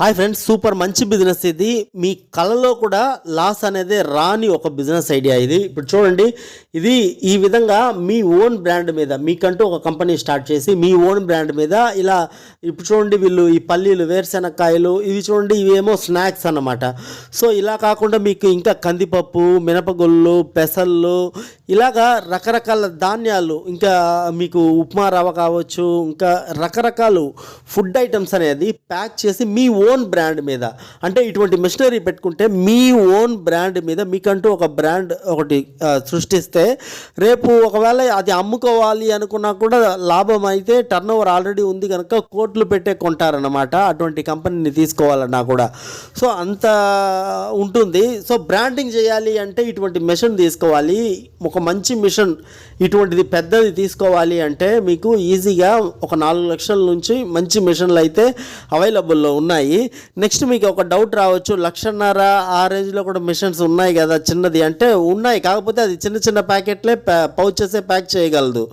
Hi friends super మంచి business ఇది. మీ కళలో కూడా లాస్ అనేది రాని ఒక బిజినెస్ ఐడియా ఇది. ఇప్పుడు చూడండి ఇది ఈ విధంగా మీ ఓన్ బ్రాండ్ మీద మీకంటూ ఒక కంపెనీ స్టార్ట్ చేసి మీ ఓన్ బ్రాండ్ మీద ఇలా ఇప్పుడు చూడండి వీళ్ళు ఈ పల్లీలు వేరుశెనక్కాయలు ఇవి చూడండి ఇవేమో స్నాక్స్ అన్నమాట. సో ఇలా కాకుండా మీకు ఇంకా కందిపప్పు మినపగుళ్ళు పెసళ్ళు ఇలాగా రకరకాల ధాన్యాలు ఇంకా మీకు ఉప్మా రవ్వ కావచ్చు ఇంకా రకరకాలు ఫుడ్ ఐటమ్స్ అనేది ప్యాక్ చేసి మీ ఓన్ ఓన్ బ్రాండ్ మీద. అంటే ఇటువంటి మిషనరీ పెట్టుకుంటే మీ ఓన్ బ్రాండ్ మీద మీకంటూ ఒక బ్రాండ్ ఒకటి సృష్టిస్తే రేపు ఒకవేళ అది అమ్ముకోవాలి అనుకున్నా కూడా లాభం అయితే టర్న్ ఓవర్ ఆల్రెడీ ఉంది కనుక కోట్లు పెట్టే కొంటారనమాట అటువంటి కంపెనీని తీసుకోవాలన్నా కూడా. సో అంత ఉంటుంది. సో బ్రాండింగ్ చేయాలి అంటే ఇటువంటి మిషన్ తీసుకోవాలి. ఒక మంచి మిషన్ ఇటువంటిది పెద్దది తీసుకోవాలి అంటే మీకు ఈజీగా ఒక నాలుగు లక్షల నుంచి మంచి మిషన్లు అయితే అవైలబుల్లో ఉన్నాయి. నెక్స్ట్ మీకు ఒక డౌట్ రావచ్చు. లక్షన్నర ఆ రేంజ్లో కూడా మిషన్స్ ఉన్నాయి కదా చిన్నది. అంటే ఉన్నాయి కాకపోతే అది చిన్న చిన్న ప్యాకెట్లే పౌచెసే ప్యాక్ చేయగలదు.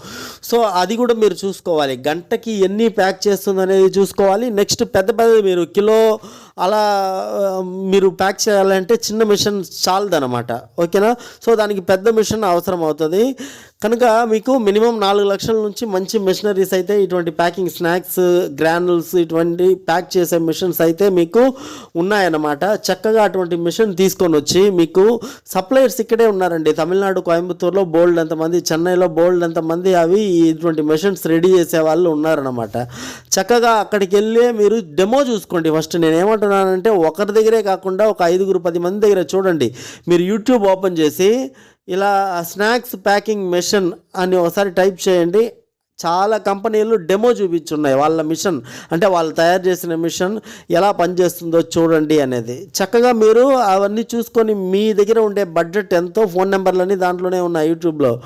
సో అది కూడా మీరు చూసుకోవాలి. గంటకి ఎన్ని ప్యాక్ చేస్తుంది అనేది చూసుకోవాలి. నెక్స్ట్ పెద్ద పెద్ద మీరు కిలో అలా మీరు ప్యాక్ చేయాలంటే చిన్న మిషన్ చాలదనమాట ఓకేనా? సో దానికి పెద్ద మిషన్ అవసరం అవుతుంది కనుక మీకు మినిమం నాలుగు లక్షల నుంచి మంచి మిషనరీస్ అయితే ఇటువంటి ప్యాకింగ్ స్నాక్స్ గ్రానుల్స్ ఇటువంటి ప్యాక్ చేసే మిషన్స్ అయితే మీకు ఉన్నాయన్నమాట. చక్కగా అటువంటి మిషన్ తీసుకొని వచ్చి మీకు సప్లయర్స్ ఇక్కడే ఉన్నారండి. తమిళనాడు కోయంబత్తూరులో బోల్డ్ ఎంతమంది చెన్నైలో బోల్డ్ అంతమంది అవి ఇటువంటి మిషన్స్ రెడీ చేసే వాళ్ళు ఉన్నారన్నమాట. చక్కగా అక్కడికి వెళ్ళి మీరు డెమో చూసుకోండి ఫస్ట్. నేను ఏమంటున్నానంటే ఒకరి దగ్గరే కాకుండా ఒక ఐదుగురు పది మంది దగ్గర చూడండి. మీరు యూట్యూబ్ ఓపెన్ చేసి ఇలా స్నాక్స్ ప్యాకింగ్ మెషిన్ అని ఒకసారి టైప్ చేయండి. చాలా కంపెనీలు డెమో చూపించున్నాయి. వాళ్ళ మిషన్ అంటే వాళ్ళు తయారు చేసిన మిషన్ ఎలా పనిచేస్తుందో చూడండి అనేది. చక్కగా మీరు అవన్నీ చూసుకొని మీ దగ్గర ఉండే బడ్జెట్ ఎంతో ఫోన్ నెంబర్లన్నీ దాంట్లోనే ఉన్నాయి యూట్యూబ్లో.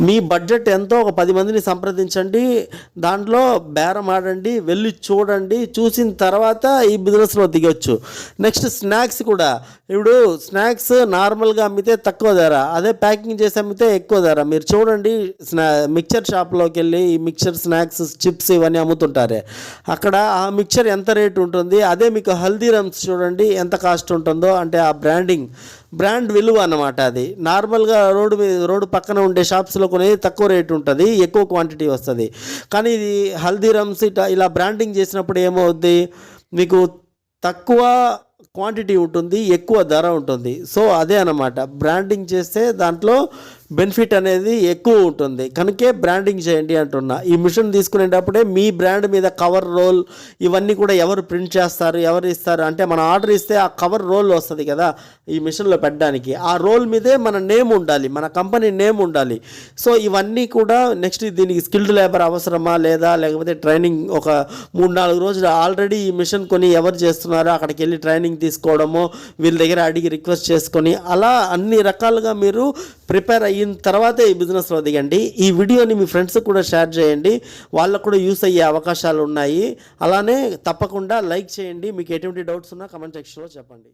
మీ బడ్జెట్ ఎంతో ఒక పది మందిని సంప్రదించండి. దాంట్లో బేరం ఆడండి వెళ్ళి చూడండి. చూసిన తర్వాత ఈ బిజినెస్లో దిగొచ్చు. నెక్స్ట్ స్నాక్స్ కూడా. ఇప్పుడు స్నాక్స్ నార్మల్గా అమ్మితే తక్కువ ధర అదే ప్యాకింగ్ చేసి అమ్మితే ఎక్కువ ధర. మీరు చూడండి స్నా మిక్చర్ షాప్లోకి వెళ్ళి మిక్చర్ స్నాక్స్ చిప్స్ ఇవన్నీ అమ్ముతుంటారే. అక్కడ ఆ మిక్చర్ ఎంత రేటు ఉంటుంది? అదే మీకు హల్దీరామ్స్ చూడండి ఎంత కాస్ట్ ఉంటుందో. అంటే ఆ బ్రాండింగ్ బ్రాండ్ విలువ అన్నమాట అది. నార్మల్గా రోడ్డు మీద రోడ్డు పక్కన ఉండే షాప్స్లో కొనేది తక్కువ రేట్ ఉంటుంది ఎక్కువ క్వాంటిటీ వస్తుంది. కానీ ఇది హల్దీరామ్స్ ఇట్లా ఇలా బ్రాండింగ్ చేసినప్పుడు ఏమవుద్ది? మీకు తక్కువ క్వాంటిటీ ఉంటుంది ఎక్కువ ధర ఉంటుంది. సో అదే అన్నమాట. బ్రాండింగ్ చేస్తే దాంట్లో బెనిఫిట్ అనేది ఎక్కువ ఉంటుంది. కనుకే బ్రాండింగ్ చేయండి అంటున్నా. ఈ మిషన్ తీసుకునేటప్పుడే మీ బ్రాండ్ మీద కవర్ రోల్ ఇవన్నీ కూడా ఎవరు ప్రింట్ చేస్తారు ఎవరు ఇస్తారు? అంటే మనం ఆర్డర్ ఇస్తే ఆ కవర్ రోల్ వస్తుంది కదా ఈ మిషన్లో పెట్టడానికి. ఆ రోల్ మీదే మన నేమ్ ఉండాలి మన కంపెనీ నేమ్ ఉండాలి. సో ఇవన్నీ కూడా నెక్స్ట్ దీనికి స్కిల్డ్ లేబర్ అవసరమా లేదా? లేకపోతే ట్రైనింగ్ ఒక మూడు నాలుగు రోజులు ఆల్రెడీ ఈ మిషన్ కొని ఎవరు చేస్తున్నారో అక్కడికి వెళ్ళి ట్రైనింగ్ తీసుకోవడము వీళ్ళ దగ్గర అడిగి రిక్వెస్ట్ చేసుకొని అలా అన్ని రకాలుగా మీరు ప్రిపేర్ అయిన తర్వాతే ఈ బిజినెస్లో దిగండి. ఈ వీడియోని మీ ఫ్రెండ్స్కి కూడా షేర్ చేయండి. వాళ్ళకు కూడా యూస్ అయ్యే అవకాశాలు ఉన్నాయి. అలానే తప్పకుండా లైక్ చేయండి. మీకు ఎటువంటి డౌట్స్ ఉన్నా కమెంట్ సెక్షన్లో చెప్పండి.